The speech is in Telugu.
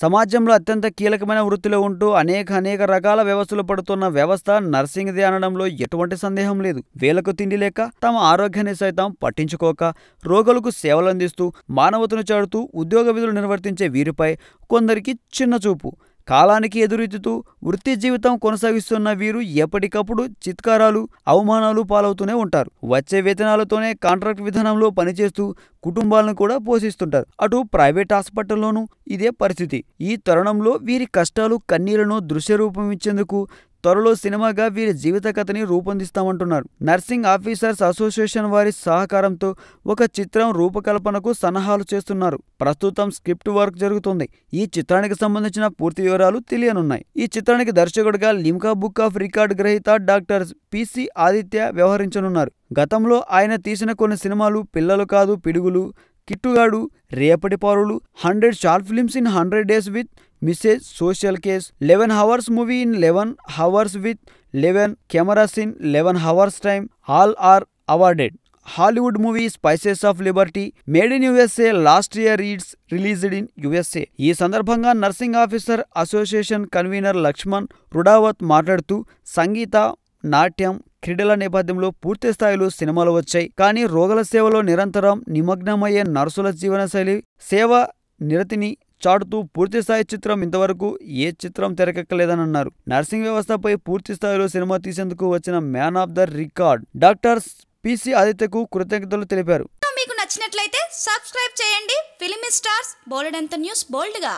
సమాజంలో అత్యంత కీలకమైన వృత్తిలో ఉంటూ అనేక అనేక రకాల వ్యవస్థలు పడుతున్న వ్యవస్థ నర్సింగ్ది అనడంలో ఎటువంటి సందేహం లేదు. వేలకు తిండి లేక తమ ఆరోగ్యాన్ని సైతం పట్టించుకోక రోగులకు సేవలు అందిస్తూ మానవతను చాడుతూ ఉద్యోగ విధులు నిర్వర్తించే వీరిపై కొందరికి చిన్న చూపు. కాలానికి ఎదురెత్తుతూ వృత్తి జీవితం కొనసాగిస్తున్న వీరు ఎప్పటికప్పుడు చిత్కారాలు అవమానాలు పాలవుతూనే ఉంటారు. వచ్చే వేతనాలతోనే కాంట్రాక్ట్ విధానంలో పనిచేస్తూ కుటుంబాలను కూడా పోషిస్తుంటారు. అటు ప్రైవేట్ హాస్పిటల్లోనూ ఇదే పరిస్థితి. ఈ తరుణంలో వీరి కష్టాలు కన్నీళ్ళను దృశ్యరూపమిచ్చేందుకు ఇచ్చేందుకు త్వరలో సినిమాగా వీరి జీవిత కథని రూపొందిస్తామంటున్నారు. నర్సింగ్ ఆఫీసర్స్ అసోసియేషన్ వారి సహకారంతో ఒక చిత్రం రూపకల్పనకు సన్నాహాలు చేస్తున్నారు. ప్రస్తుతం స్క్రిప్ట్ వర్క్ జరుగుతుంది. ఈ చిత్రానికి సంబంధించిన పూర్తి వివరాలు తెలియనున్నాయి. ఈ చిత్రానికి దర్శకుడిగా లిమ్కా బుక్ ఆఫ్ రికార్డ్ గ్రహీత డాక్టర్ పిసి ఆదిత్య వ్యవహరించనున్నారు. గతంలో ఆయన తీసిన కొన్ని సినిమాలు పిల్లలు కాదు పిడుగులు కిట్టుగాడు రేపటి పౌరులు hundred short films in hundred days with message social cause. Eleven hours movie in eleven hours with eleven cameras in eleven hours time. All are awarded. Hollywood movie Spices of Liberty made in USA last year it's released in USA ఈ సందర్భంగా nursing officer association convener Lakshman Rudavath మాట్లాడుతూ సంగీత నాట్యం క్రీడల నేపథ్యంలో పూర్తి స్థాయిలో సినిమాలు వచ్చాయి. కానీ రోగుల సేవలో నిరంతరం నిమగ్నమయ్యే నర్సుల జీవనశైలి సేవ నిరతిని చాటుతూ పూర్తిస్థాయి చిత్రం ఇంతవరకు ఏ చిత్రం తెరకెక్కలేదని అన్నారు నర్సింగ్ వ్యవస్థపై పూర్తి స్థాయిలో సినిమా తీసేందుకు వచ్చిన man of the record doctor PC ఆదిత్యకు కృతజ్ఞతలు తెలిపారు. మీకు నచ్చినట్లయితే సబ్స్క్రైబ్ చేయండి. ఫిలిం స్టార్స్ బోలెడంత న్యూస్ బోల్డ్గా.